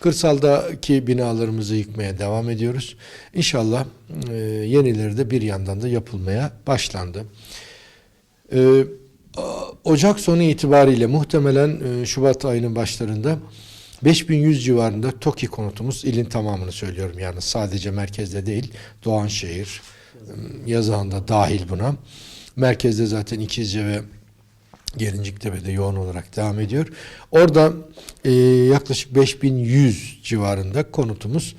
Kırsaldaki binalarımızı yıkmaya devam ediyoruz. İnşallah e, yenileri de bir yandan da yapılmaya başlandı. E, Ocak sonu itibariyle muhtemelen e, Şubat ayının başlarında 5100 civarında TOKİ konutumuz ilin tamamını söylüyorum yani sadece merkezde değil Doğanşehir, e, Yazıhan'da dahil buna. Merkezde zaten İkizce ve Gelinciktepe'de yoğun olarak devam ediyor. Orada e, yaklaşık 5100 civarında konutumuz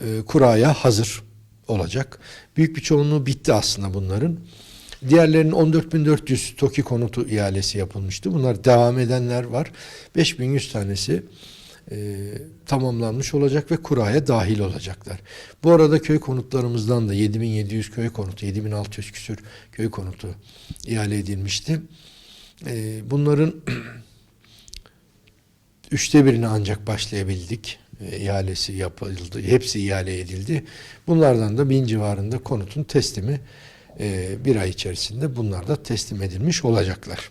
e, kuraya hazır olacak. Büyük bir çoğunluğu bitti aslında bunların. Diğerlerinin 14.400 TOKİ konutu ihalesi yapılmıştı. Bunlar devam edenler var. 5100 tanesi e, tamamlanmış olacak ve kuraya dahil olacaklar. Bu arada köy konutlarımızdan da 7700 köy konutu, 7600 küsür köy konutu ihale edilmişti. E, bunların üçte birine ancak başlayabildik. E, ihalesi yapıldı. Hepsi ihale edildi. Bunlardan da bin civarında konutun teslimi e, bir ay içerisinde bunlar da teslim edilmiş olacaklar.